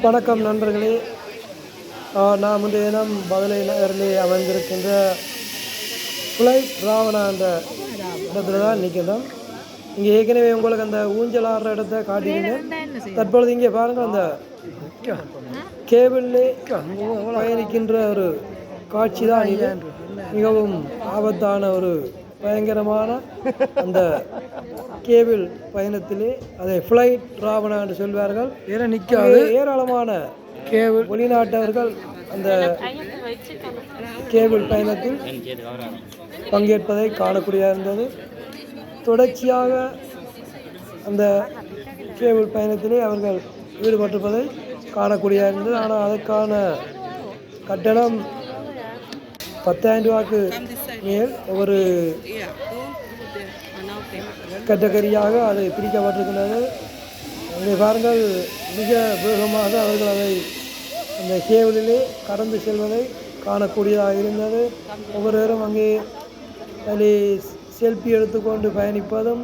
வணக்கம் நண்பர்களே. நான் முந்தைய தினம் பதிலை நகரிலே அமைந்திருக்கின்ற புலை ராவணா என்ற இடத்துல தான் நிற்கின்றோம். இங்கே ஏற்கனவே உங்களுக்கு அந்த ஊஞ்சல் ஆடுற இடத்த காட்டியிருந்தேன். தற்பொழுது இங்கே பாருங்கள் அந்த கேபிள்லே பயணிக்கின்ற ஒரு காட்சி தான் மிகவும் ஆபத்தான ஒரு பயங்கரமான அந்த கேபிள் பயணத்திலே அதை ஃப்ளைட் ராவணா என்று சொல்வார்கள். ஏன்னா நிற்காது ஏராளமான கேபிள். வெளிநாட்டவர்கள் அந்த கேபிள் பயணத்தில் பங்கேற்பதை காணக்கூடியதாக இருந்தது தொடர்ச்சியாக அந்த கேபிள் பயணத்திலே அவர்கள் ஈடுபட்டிருப்பதை காணக்கூடியதாக இருந்தது ஆனால் அதற்கான கட்டணம் பத்தாயிரம் ரூபாய்க்கு மேல் ஒரு கட்டகரியாக அது பிரிக்கப்பட்டிருக்கின்றது இதை பாருங்கள் மிக வேகமாக அவர்கள் அதை அந்த கேபிளிலே கடந்து செல்வதை காணக்கூடியதாக இருந்தது. ஒவ்வொருவரும் அங்கே அதில் செல்ஃபி எடுத்துக்கொண்டு பயணிப்பதும்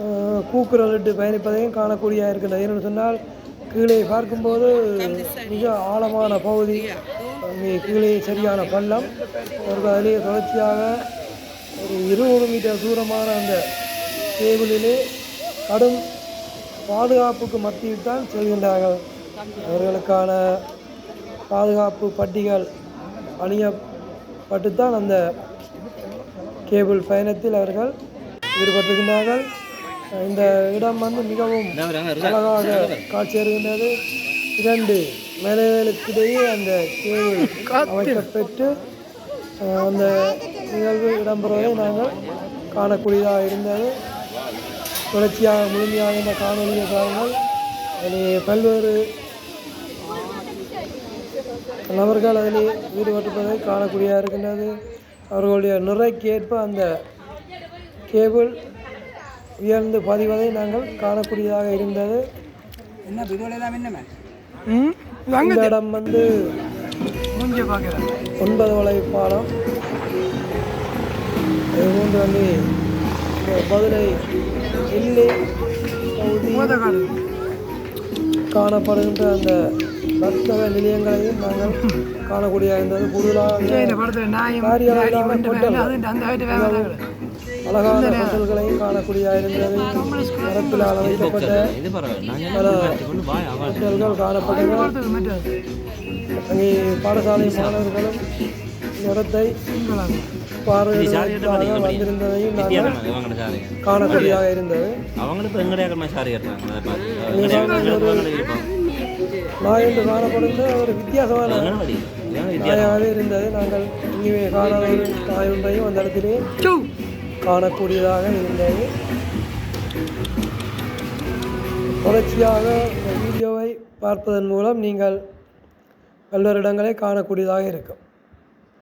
அஹ், கூக்குரலிட்டு பயணிப்பதையும் காணக்கூடியதாக இருக்கின்றது. ஏன்னு சொன்னால் கீழே பார்க்கும்போது மிக ஆழமான பகுதி அங்கே கீழே சரியான பள்ளம். அவர்கள் அதிலே தொடர்ச்சியாக ஒரு இருபது மீட்டர் தூரமான அந்த கேபிளிலே கடும் பாதுகாப்புக்கு மத்தியில் தான் செல்கின்றார்கள். அவர்களுக்கான பாதுகாப்பு பட்டிகள் அணியப்பட்டுத்தான் அந்த கேபிள் பயணத்தில் அவர்கள் ஈடுபட்டிருக்கின்றார்கள். இந்த இடம் வந்து மிகவும் அழகாக காட்சி இருக்கின்றது இரண்டு மலைகளுக்கிடையே அந்த கேபிள் அமைக்கப்பட்டு அந்த நிகழ்வு இடம்பெறுவதை நாங்கள் காணக்கூடியதாக இருந்தது. தொடர்ச்சியாக முழுமையாக இந்த காணொலியை பாருங்கள். அதில் பல்வேறு நபர்கள் அதில் ஈடுபட்டிருப்பதை காணக்கூடியதாக இருக்கின்றது. அவர்களுடைய நிறைக்கு ஏற்ப அந்த கேபிள் உயர்ந்து பதிவதை நாங்கள் காணக்கூடியதாக இருந்தது. இந்த இடம் வந்து ஒன்பது வளை பாலம். இது போன்று வந்து மதுரை பகுதி மூதக்காடு காணப்படுகின்ற அந்த வர்த்தக நிலையங்களையும் நாங்கள் காணக்கூடிய இருந்தது. கூடுதலாக அழகான ஹோட்டல்களையும் காணக்கூடிய இருந்தது மரத்தினால் அமைக்கப்பட்ட பல ஹோட்டல்கள் காணப்பட்டன. அங்கே பாடசாலை மாணவர்களும் இடத்தை பார்வையிடுவதற்காக வந்திருந்ததையும் நாங்கள் காணக்கூடியதாக இருந்தது நாய் என்று காணப்படுகின்ற ஒரு வித்தியாசமான நாயாகவே இருந்தது. நாங்கள் இங்கே காணாத ஒரு நாய் ஒன்றையும் அந்த இடத்திலே காணக்கூடியதாக இருந்தது. தொடர்ச்சியாக வீடியோவை பார்ப்பதன் மூலம் நீங்கள் பல்வேறு இடங்களை காணக்கூடியதாக இருக்கும்.